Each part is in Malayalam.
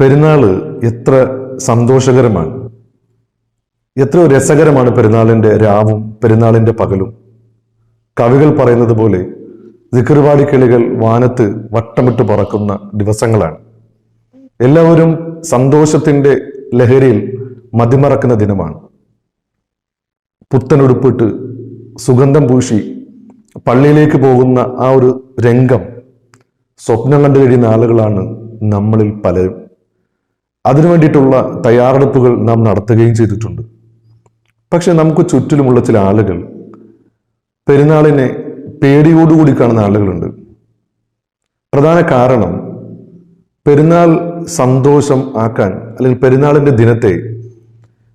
പെരുന്നാൾ എത്ര സന്തോഷകരമാണ്. എത്ര രസകരമാണ് പെരുന്നാളിന്റെ രാവും പെരുന്നാളിന്റെ പകലും. കവികൾ പറയുന്നത് പോലെ ദിക്കറുപാടി കിളികൾ വാനത്ത് വട്ടമിട്ട് പറക്കുന്ന ദിവസങ്ങളാണ്. എല്ലാവരും സന്തോഷത്തിന്റെ ലഹരിയിൽ മതിമറക്കുന്ന ദിനമാണ്. പുത്തനുടുപ്പിട്ട് സുഗന്ധം പൂശി പള്ളിയിലേക്ക് പോകുന്ന ആ ഒരു രംഗം സ്വപ്നം കണ്ടു കഴിയുന്ന ആളുകളാണ് നമ്മളിൽ പലരും. അതിനു വേണ്ടിയിട്ടുള്ള തയ്യാറെടുപ്പുകൾ നാം നടത്തുകയും ചെയ്തിട്ടുണ്ട്. പക്ഷെ നമുക്ക് ചുറ്റിലുമുള്ള ചില ആളുകൾ പെരുന്നാളിനെ പേടിയോടുകൂടി കാണുന്ന ആളുകളുണ്ട്. പ്രധാന കാരണം പെരുന്നാൾ സന്തോഷം ആക്കാൻ അല്ലെങ്കിൽ പെരുന്നാളിന്റെ ദിനത്തെ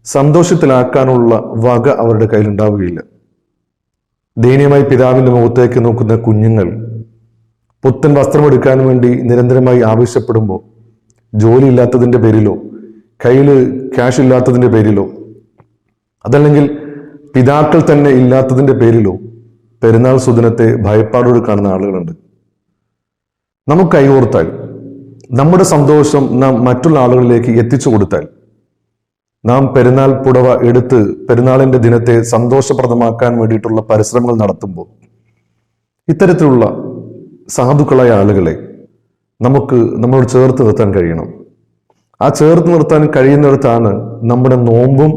സന്തോഷത്തിലാക്കാനുള്ള വക അവരുടെ കയ്യിലുണ്ടാവുകയില്ല. ദയനീയമായി പിതാവിന്റെ മുഖത്തേക്ക് നോക്കുന്ന കുഞ്ഞുങ്ങൾ പുത്തൻ വസ്ത്രമെടുക്കാൻ വേണ്ടി നിരന്തരമായി ആവശ്യപ്പെടുമ്പോൾ ജോലി ഇല്ലാത്തതിന്റെ പേരിലോ കയ്യിൽ ക്യാഷ് ഇല്ലാത്തതിന്റെ പേരിലോ അതല്ലെങ്കിൽ പിതാക്കൾ തന്നെ ഇല്ലാത്തതിന്റെ പേരിലോ പെരുന്നാൾ സുദിനത്തെ ഭയപ്പാടോട് കാണുന്ന ആളുകളുണ്ട്. നമുക്ക് കൈകോർത്താൽ നമ്മുടെ സന്തോഷം നാം മറ്റുള്ള ആളുകളിലേക്ക് എത്തിച്ചു കൊടുത്താൽ നാം പെരുന്നാൾ പുടവ എടുത്ത് പെരുന്നാളിന്റെ ദിനത്തെ സന്തോഷപ്രദമാക്കാൻ വേണ്ടിയിട്ടുള്ള പരിശ്രമങ്ങൾ നടത്തുമ്പോൾ ഇത്തരത്തിലുള്ള സാധുക്കളായ ആളുകളെ നമുക്ക് നമ്മളോട് ചേർത്ത് നിർത്താൻ കഴിയണം. ആ ചേർത്ത് നിർത്താൻ കഴിയുന്നിടത്താണ് നമ്മുടെ നോമ്പും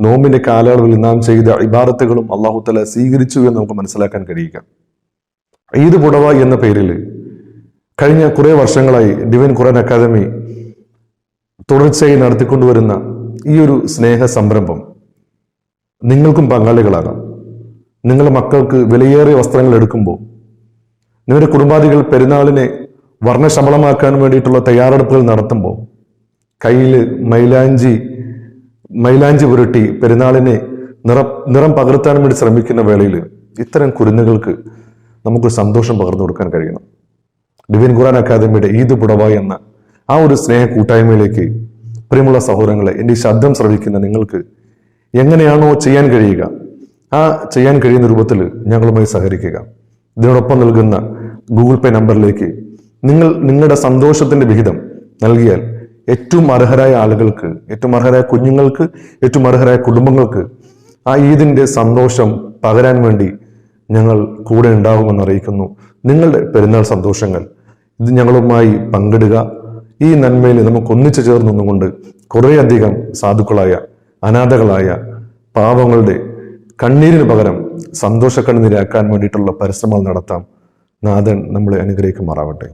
നോമ്പിന്റെ കാലയളവിൽ നാം ചെയ്ത ഇബാദത്തുകളും അള്ളാഹു തല സ്വീകരിച്ചു എന്ന് നമുക്ക് മനസ്സിലാക്കാൻ കഴിയുക. ഈദ് പുടവ എന്ന പേരിൽ കഴിഞ്ഞ കുറേ വർഷങ്ങളായി ഡിവൈൻ ഖുറാൻ അക്കാദമി തുടർച്ചയായി നടത്തിക്കൊണ്ടുവരുന്ന ഈ ഒരു സ്നേഹ സംരംഭം നിങ്ങൾക്കും പങ്കാളികളാകാം. നിങ്ങളുടെ മക്കൾക്ക് വിലയേറിയ വസ്ത്രങ്ങൾ എടുക്കുമ്പോൾ നിങ്ങളുടെ കുടുംബാദികൾ പെരുന്നാളിനെ വർണശമളമാക്കാൻ വേണ്ടിയിട്ടുള്ള തയ്യാറെടുപ്പുകൾ നടത്തുമ്പോൾ കയ്യിൽ മൈലാഞ്ചി മൈലാഞ്ചി പുരട്ടി പെരുന്നാളിനെ നിറ നിറം പകർത്താൻ വേണ്ടി ശ്രമിക്കുന്ന വേളയിൽ ഇത്തരം കുരുന്നുകൾക്ക് നമുക്ക് സന്തോഷം പകർന്നു കൊടുക്കാൻ കഴിയണം. ഡിവിൻ ഖുറാൻ അക്കാദമിയുടെ ഈദ് പുടവ എന്ന ആ ഒരു സ്നേഹ കൂട്ടായ്മയിലേക്ക് പ്രിയമുള്ള സഹോദരങ്ങളെ എന്റെ ഈ ശബ്ദം ശ്രവിക്കുന്ന നിങ്ങൾക്ക് എങ്ങനെയാണോ ചെയ്യാൻ കഴിയുക ആ ചെയ്യാൻ കഴിയുന്ന രൂപത്തിൽ ഞങ്ങളുമായി സഹകരിക്കുക. ഇതിനോടൊപ്പം നൽകുന്ന ഗൂഗിൾ പേ നമ്പറിലേക്ക് നിങ്ങൾ നിങ്ങളുടെ സന്തോഷത്തിന്റെ വിഹിതം നൽകിയാൽ ഏറ്റവും അർഹരായ ആളുകൾക്ക് ഏറ്റവും അർഹരായ കുഞ്ഞുങ്ങൾക്ക് ഏറ്റവും അർഹരായ കുടുംബങ്ങൾക്ക് ആ ഈദിന്റെ സന്തോഷം പകരാൻ വേണ്ടി ഞങ്ങൾ കൂടെ ഉണ്ടാകുമെന്ന് അറിയിക്കുന്നു. നിങ്ങളുടെ പെരുന്നാൾ സന്തോഷങ്ങൾ ഇത് ഞങ്ങളുമായി പങ്കിടുക. ഈ നന്മയിൽ നമുക്ക് ഒന്നിച്ചു ചേർന്ന് നിന്നുകൊണ്ട് കുറേയധികം സാധുക്കളായ അനാഥകളായ പാവങ്ങളുടെ കണ്ണീരിന് പകരം സന്തോഷക്കണ്ണീരാക്കാൻ വേണ്ടിയിട്ടുള്ള പരിശ്രമങ്ങൾ നടത്താം. നാഥൻ നമ്മളെ അനുഗ്രഹിക്കുമാറാവട്ടെ.